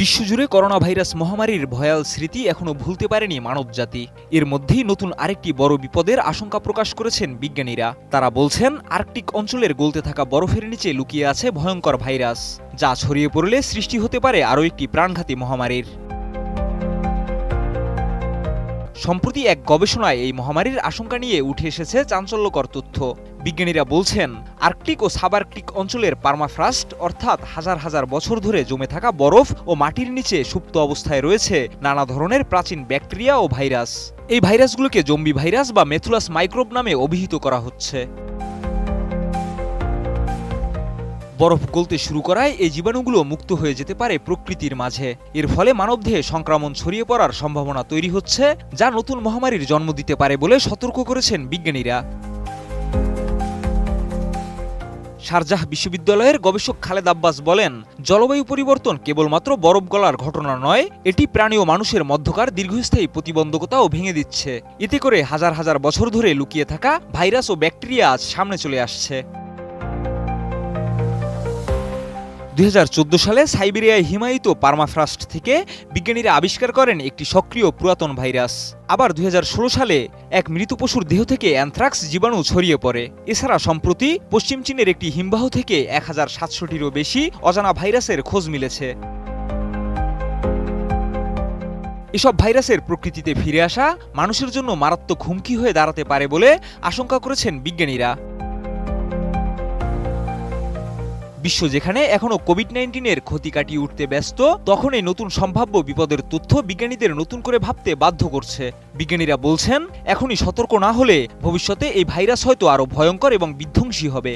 বিশ্বজুড়ে corona virus মহামারীর ভয়াল স্মৃতি এখনও ভুলতে পারেনি মানবজাতি। এর মধ্যেই নতুন আরেকটি বড় বিপদের আশঙ্কা প্রকাশ করেছেন বিজ্ঞানীরা। তারা বলছেন, আর্কটিক অঞ্চলের গলতে থাকা বরফের নিচে লুকিয়ে আছে ভয়ঙ্কর ভাইরাস, যা ছড়িয়ে পড়লে সৃষ্টি হতে পারে আরও একটি প্রাণঘাতী মহামারীর। সম্প্রতি এক গবেষণায় এই মহামারীর আশঙ্কা নিয়ে উঠে এসেছে চাঞ্চল্যকর তথ্য। বিজ্ঞানীরা বলছেন, আর্কটিক ও সাবার্কটিক অঞ্চলের পার্মাফ্রাস্ট, অর্থাৎ হাজার হাজার বছর ধরে জমে থাকা বরফ ও মাটির নিচে সুপ্ত অবস্থায় রয়েছে নানা ধরনের প্রাচীন ব্যাকটেরিয়া ও ভাইরাস। এই ভাইরাসগুলোকে জম্বি ভাইরাস বা মেথুলাস মাইক্রোব নামে অভিহিত করা হচ্ছে। বরফ গলতে শুরু করায় এই জীবাণুগুলো মুক্ত হয়ে যেতে পারে প্রকৃতির মাঝে। এর ফলে মানবদেহে সংক্রমণ ছড়িয়ে পড়ার সম্ভাবনা তৈরি হচ্ছে, যা নতুন মহামারীর জন্ম দিতে পারে বলে সতর্ক করেছেন বিজ্ঞানীরা। শারজাহ বিশ্ববিদ্যালয়ের গবেষক খালেদ আব্বাস বলেন, জলবায়ু পরিবর্তন কেবলমাত্র বরফ গলার ঘটনা নয়, এটি প্রাণী ও মানুষের মধ্যকার দীর্ঘস্থায়ী প্রতিবন্ধকতাও ভেঙে দিচ্ছে। এতে করে হাজার হাজার বছর ধরে লুকিয়ে থাকা ভাইরাস ও ব্যাকটেরিয়া আজ সামনে চলে আসছে। দুই হাজার চৌদ্দ সালে সাইবেরিয়ায় হিমায়িত পার্মাফ্রাস্ট থেকে বিজ্ঞানীরা আবিষ্কার করেন একটি সক্রিয় পুরাতন ভাইরাস। আবার দুই হাজার ষোলো সালে এক মৃত পশুর দেহ থেকে অ্যানথ্রাক্স জীবাণু ছড়িয়ে পড়ে। এছাড়া সম্প্রতি পশ্চিম চীনের একটি হিমবাহ থেকে এক হাজার সাতশোটিরও বেশি অজানা ভাইরাসের খোঁজ মিলেছে। এসব ভাইরাসের প্রকৃতিতে ফিরে আসা মানুষের জন্য মারাত্মক হুমকি হয়ে দাঁড়াতে পারে বলে আশঙ্কা করেছেন বিজ্ঞানীরা। বিশ্ব যেখানে এখনও কোভিড নাইন্টিনের ক্ষতি কাটিয়ে উঠতে ব্যস্ত তখন এই নতুন সম্ভাব্য বিপদের তথ্য বিজ্ঞানীদের নতুন করে ভাবতে বাধ্য করছে। বিজ্ঞানীরা বলছেন, এখনই সতর্ক না হলে ভবিষ্যতে এই ভাইরাস হয়তো আরও ভয়ঙ্কর এবং বিধ্বংসী হবে।